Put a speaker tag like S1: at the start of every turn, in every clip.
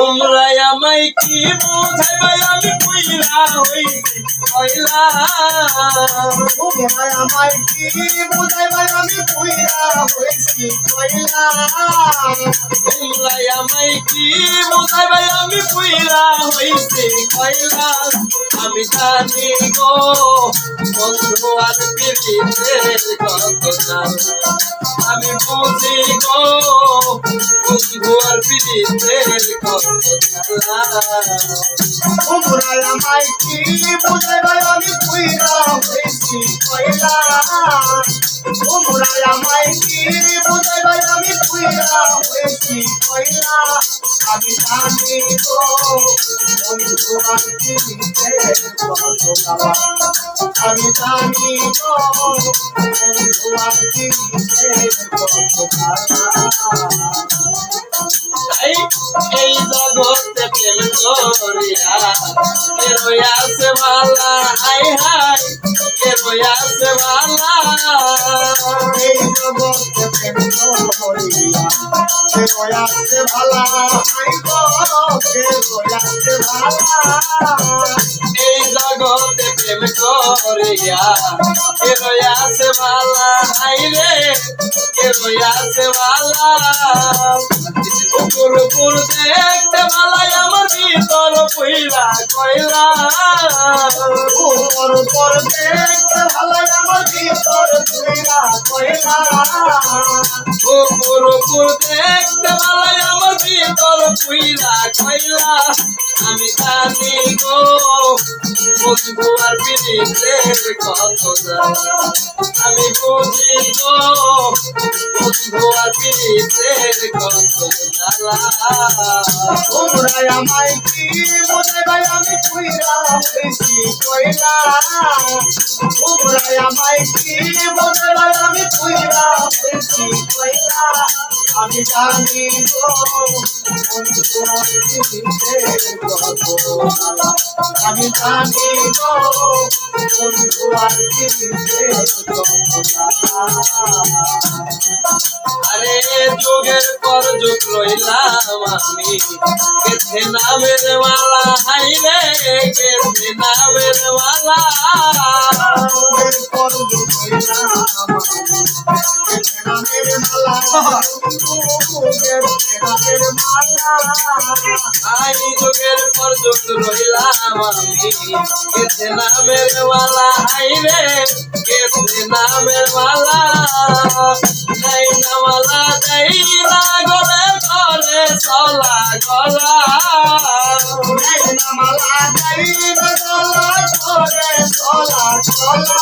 S1: তোমরা আমায় কি বুঝাইবাই আমি কইলা হইছি কইলা
S2: তোমরা আমায় কি বুঝাইবাই আমি কইরা হইছি কইলা
S1: তোমরা আমায় কি বুঝাইবাই আমি কইলা হইছি কইলা আমি জানি গো বন্ধু আর পীড়িতের কত আমি বুঝি গো বন্ধু
S2: তোমরা আমায় কি বুঝাইবাই আমি কইরা হইছি কইলা তোমরা আমায় কি বুঝাইবাই আমি কইরা হইছি কইলা আমি জানি গো বন্ধু জ্বালা আমি জানি গো বন্ধু জ্বালা
S1: এই এই জগতে প্রেম করিয়া কে রয়াছে ভালা হাই হাই কে রয়াছে ভালা
S2: এই জগতে প্রেম করিয়া সে রয়াছে ভালা আই গো সে রয়াছে ভালা
S1: এই জগতে প্রেম করিয়া কে রয়াছে ভালা হাই রে উপর উপর দেখতে ভালাই আমার ভিতর কইলা কইলা
S2: উপর দেখতে ভালো আমার ভিতর তুইরা কইলা
S1: উপর উপর দেখতে ভালাই আমার ভিতর কইলা কইলা আমি জানি গো বন্ধু আর পিড়িতের কত। আমি বুঝি গো বন্ধু আর পিড়িতের কত
S2: তোমরা আমায় কি আমি জানি গো আমি জানি বন্ধু আর
S1: যুগের পর যুগ রইলাম আমি কেথে নামের মালা হাই রে কেথে নামের মালা।
S2: যুগের পর যুগ হইলাম আমি। রামের মালা। যুগের রামের মালা
S1: আই যুগের পর যুগ রইলাম আমি কেথে নামের মালা হাই রে কেথে নামের মালা নাই না মালা দেই না গলে করে চলা গলা
S2: রাইনা মালা যাইনা গলা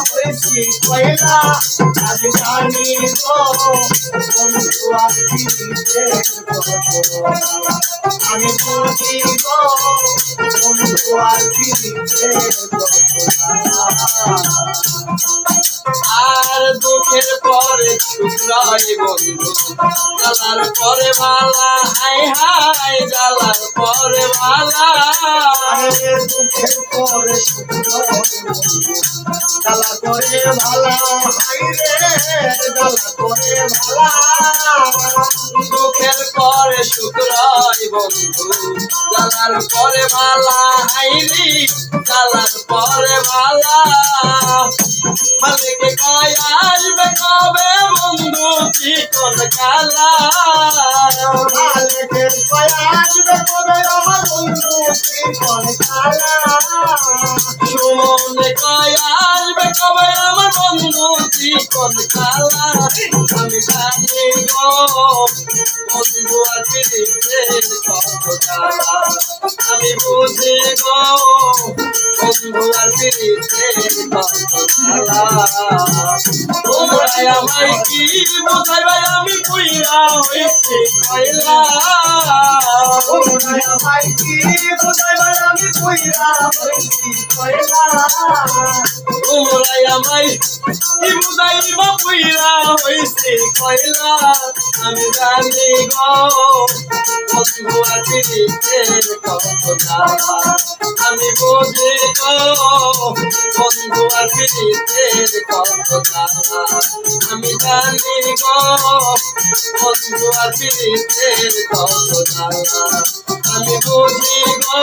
S2: হইছি কইলা আমি জানি বন্ধু আসিতে আমি বুঝি বন্ধু আসিতে
S1: আর দুঃখের পরে শুক্রাই বন্ধু। পরে মালা, হাই হাই, জ্বালার পরে মালা।
S2: দুঃখের পরে সুখ জ্বালা করে ভালা হাই রে জ্বালা করে ভালা।
S1: দুঃখের পরে শুক্রাই বন্ধু, জ্বালার পরে মালা হাইরি জ্বালার পরে মালা মালিকে কয়, আসবে কবে বন্ধু, চিকন কালা?
S2: মালিকের কয়া, আসবে কবে বন্ধু জীবন কালা?
S1: সুমনে কয় আসবে কবে আমার বন্ধু চিকন কালা আমি জানি গো বন্ধু আছে কত জ্বালা আমি বুঝি গো পিড়িতে কত জ্বালা তোমরা আমি পুইরা হইছি কয়লা
S2: তোমরা আমায় কি বুঝাইবার আমি কইরা হইছি কয়লা
S1: তোমরা আমায় কি বুঝাইবা পুইরা হইছি কয়লা, আমি জানি গো, বন্ধু কত জ্বালা আমি বুঝি গো, বন্ধু কত জ্বালা আমি জানি গো, বন্ধু কত জ্বালা আমি বুঝি গো